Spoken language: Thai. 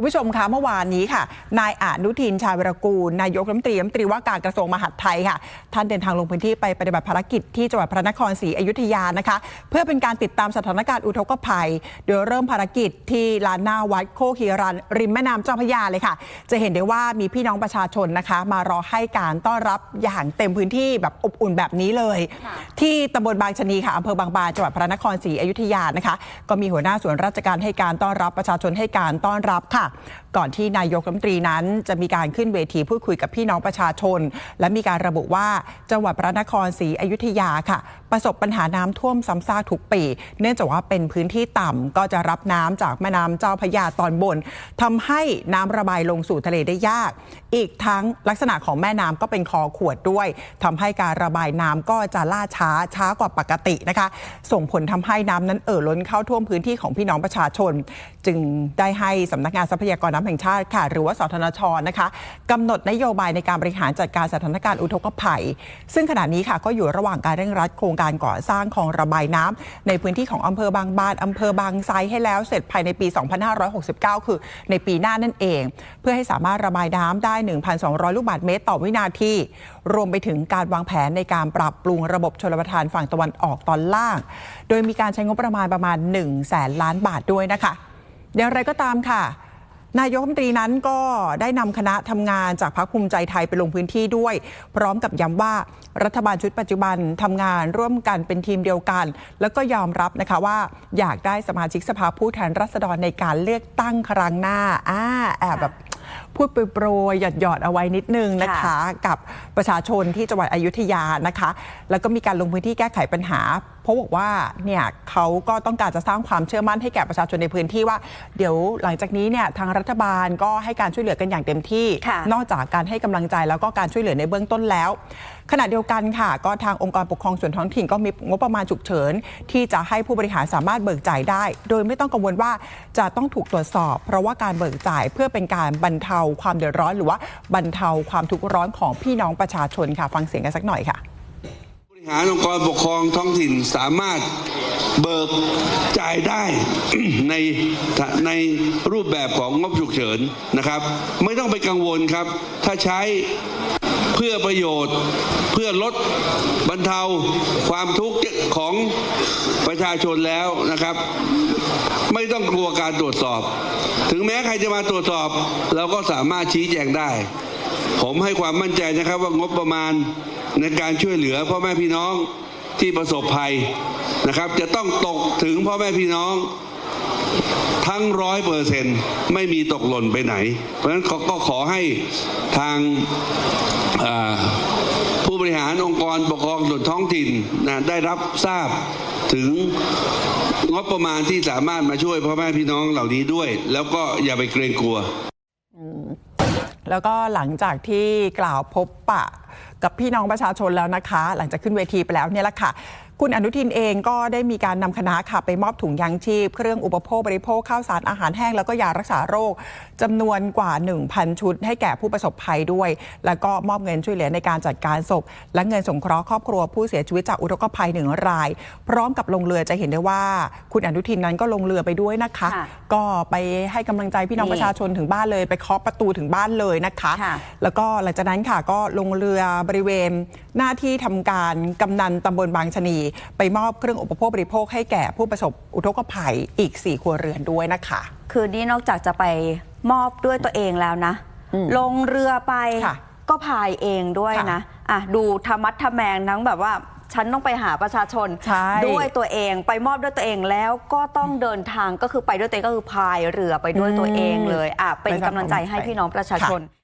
คุณผู้ชมคะเมื่อวานนี้ค่ะ นายอนุทินชาญวรกูล นายกรัฐมนตรีรัฐมนตรีว่าการกระทรวงมหาดไทยค่ะ ท่านเดินทางลงพื้นที่ไปปฏิบัติภารกิจที่จังหวัดพระนครศรีอยุธยานะคะ เพื่อเป็นการติดตามสถานการณ์อุทกภัย โดยเริ่มภารกิจที่ลานหน้าวัดโคกฮีรัน ริมแม่น้ำเจ้าพระยาเลยค่ะ จะเห็นได้ว่ามีพี่น้องประชาชนนะคะ มารอให้การต้อนรับอย่างเต็มพื้นที่แบบอบอุ่นแบบนี้เลย ที่ตำบลบางชะนีค่ะอำเภอบางบานจังหวัดพระนครศรีอยุธยานะคะ ก็มีหัวหน้าส่วนราชการให้การต้อนรับประชาชนให้การต้อนรับค่ะก่อนที่นายกรัฐมนตรีนั้น จะมีการขึ้นเวทีพูดคุยกับพี่น้องประชาชน และมีการระบุว่าจังหวัดพระนครศรีอยุธยาค่ะ ประสบปัญหาน้ำท่วมซ้ำซากทุกปี เนื่องจากว่าเป็นพื้นที่ต่ำก็จะรับน้ำจากแม่น้ำเจ้าพระยาตอนบนทำให้น้ำระบายลงสู่ทะเลได้ยาก อีกทั้งลักษณะของแม่น้ำก็เป็นคอขวดด้วยทำให้การระบายน้ำก็จะล่าช้าช้ากว่าปกตินะคะ ส่งผลทำให้น้ำนั้นเอ่อล้นเข้าท่วมพื้นที่ของพี่น้องประชาชน จึงได้ให้สำนักงานทรัพยากรน้ำแห่งชาติค่ะ หรือว่าสทนชนะคะกำหนดนโยบายในการบริหารจัดการสถานการณ์อุทกภัย ซึ่งขณะนี้ค่ะก็อยู่ระหว่างการเร่งรัดโครงการก่อสร้างของระบายน้ำในพื้นที่ของอำเภอบางบานอำเภอบางไทรให้แล้วเสร็จภายในปี 2569 คือในปีหน้านั่นเอง เพื่อให้สามารถระบายน้ำได้ 1,200 ลูกบาศก์เมตรต่อวินาทีรวมไปถึงการวางแผนในการปรับปรุงระบบชลประทานฝั่งตะวันออกตอนล่าง โดยมีการใช้งบประมาณประมาณ1แสนล้านบาทด้วยนะคะ อย่างไรก็ตามค่ะ นายกรัฐมนตรีนั้นก็ได้นำคณะทำงานจากพรรคภูมิใจไทยไปลงพื้นที่ด้วย พร้อมกับย้ำว่ารัฐบาลชุดปัจจุบันทำงานร่วมกันเป็นทีมเดียวกัน แล้วก็ยอมรับนะคะว่าอยากได้สมาชิกสภาผู้แทนราษฎรในการเลือกตั้งครั้งหน้าอ่าแอบแบบ พูดโปรยๆหยอดหยอดๆเอาไว้นิดนึงนะคะค่ะกับประชาชนที่จังหวัดอยุธยานะคะ แล้วก็มีการลงพื้นที่แก้ไขปัญหา เพราะบอกว่าเนี่ยเขาก็ต้องการจะสร้างความเชื่อมั่นให้แก่ประชาชนในพื้นที่ว่า เดี๋ยวหลังจากนี้เนี่ยทางรัฐบาลก็ให้การช่วยเหลือกันอย่างเต็มที่ ค่ะ นอกจากการให้กำลังใจแล้วก็การช่วยเหลือในเบื้องต้นแล้ว ขณะเดียวกันค่ะ ก็ทางองค์กรปกครองส่วนท้องถิ่นก็มีงบประมาณฉุกเฉิน ที่จะให้ผู้บริหารสามารถเบิกจ่ายได้ โดยไม่ต้องกังวลว่าจะต้องถูกตรวจสอบ เพราะว่าการเบิกจ่ายเพื่อเป็นการบรรเทาาความเดือดร้อน หรือว่าบรรเทาความทุกข์ร้อนของพี่น้องประชาชนค่ะ ฟังเสียงกันสักหน่อยค่ะบริหารองค์กรปกครองท้องถิ่นสามารถเบิกจ่ายได้ในในรูปแบบของงบฉุกเฉินนะครับ ไม่ต้องไปกังวลครับ ถ้าใช้ เพื่อประโยชน์เพื่อลดบรรเทาความทุกข์ของประชาชนแล้วนะครับ ไม่ต้องกลัวการตรวจสอบ ถึงแม้ใครจะมาตรวจสอบ เราก็สามารถชี้แจงได้ ผมให้ความมั่นใจนะครับว่างบประมาณในการช่วยเหลือพ่อแม่พี่น้องที่ประสบภัยนะครับ จะต้องตกถึงพ่อแม่พี่น้อง ทั้งร้อยเปอร์เซ็นต์ไม่มีตกหล่นไปไหน เพราะฉะนั้นเขาก็ขอให้ทางผู้บริหารองค์กรปกครองส่วนท้องถิ่นนะได้รับทราบถึงงบประมาณที่สามารถมาช่วยพ่อแม่พี่น้องเหล่านี้ด้วย แล้วก็อย่าไปเกรงกลัว แล้วก็หลังจากที่กล่าวพบปะ กับพี่น้องประชาชนแล้วนะคะ หลังจากขึ้นเวทีไปแล้วเนี่ยแหละค่ะคุณอนุทินเองก็ได้มีการนำคณะค่ะไปมอบถุงยางชีพ เครื่องอุปโภคบริโภคข้าวสารอาหารแห้ง แล้วก็ยารักษาโรคจำนวนกว่า 1,000 ชุด ให้แก่ผู้ประสบภัยด้วย แล้วก็มอบเงินช่วยเหลือในการจัดการศพ และเงินสงเคราะห์ครอบครัวผู้เสียชีวิตจากอุทกภัยหนึ่งราย พร้อมกับลงเรือจะเห็นได้ว่า คุณอนุทินนั้นก็ลงเรือไปด้วยนะคะค่ะก็ไปให้กำลังใจพี่น้องนี่ประชาชนถึงบ้านเลย ไปเคาะประตูถึงบ้านเลยนะคะค่ะแล้วก็หลังจากนั้นค่ะก็ลงเรือบริเวณหน้าที่ทำการกำนันตำบลบางชะนี ไปมอบเครื่องอุปโภคบริโภคให้แก่ผู้ประสบอุทกภัยอีก 4 ครัวเรือนด้วยนะคะ คือนี่นอกจากจะไปมอบด้วยตัวเองแล้วนะอืมลงเรือไปค่ะก็พายเองด้วยค่ะนะอะดูธรรมัดทแมงทั้งแบบว่าฉันต้องไปหาประชาชนใช่ด้วยตัวเองไปมอบด้วยตัวเองแล้วก็ต้องเดินทางก็คือไปด้วยตัวเองก็คือพายเรือไปด้วยตัวเองเลยอะเป็นไปสร้างกำลังใจให้ความมั่นใจพี่น้องประชาชนค่ะ